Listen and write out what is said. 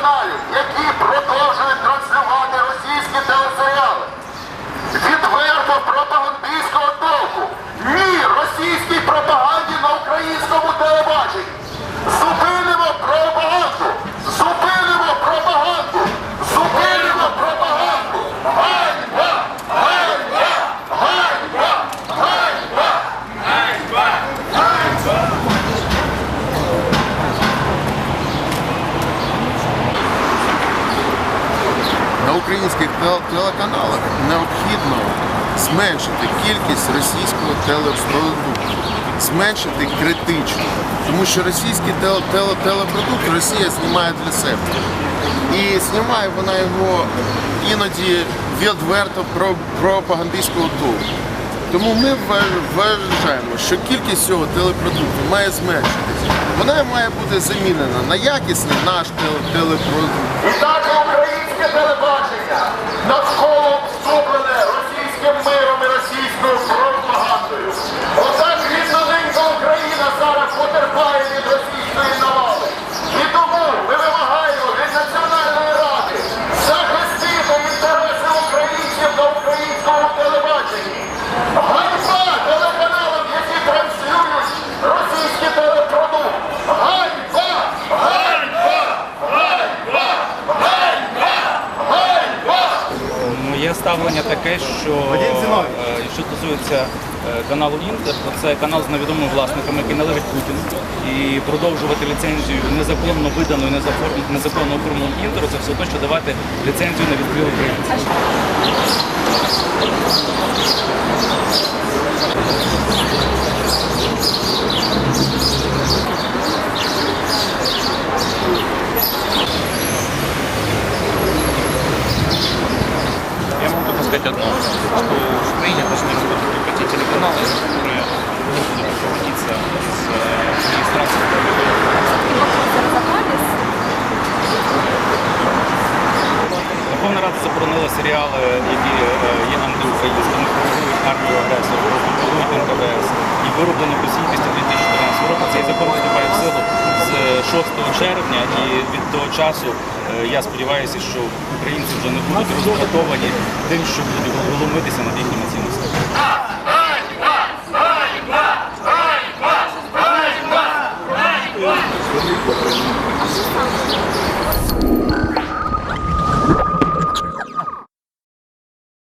телеканалів, які продовжують транслювати На українських телеканалах необхідно зменшити кількість російського телепродукту, зменшити критично, тому що російський теле- теле- телепродукт Росія знімає для себе. І знімає вона його іноді відверто про пропагандистського толку. Тому ми вважаємо, що кількість цього телепродукту має зменшитися. Вона має бути замінена на якісний наш телепродукт. Наше українське телебачення ставлення таке, що е, що стосується е, каналу Інтер, то це канал з невідомими власниками, який належить Путіну. І продовжувати ліцензію незаконно видану і незаконно оформлену інтеру, це все що давати ліцензію на відкрив українців. только те телеканалы, которые не будут руководиться с э, администрацией. Верховна Рада заборонила серіали, які е, є антиукраїнськими, пропагують армію агресора, пропагують НКВС і вироблені в Росії після 2014 року. Цей закон вступає в силу з 6 червня, і від того часу е, я сподіваюся, що українці вже не будуть роздратовані тим, що будуть глумитися над їхніми цінностями.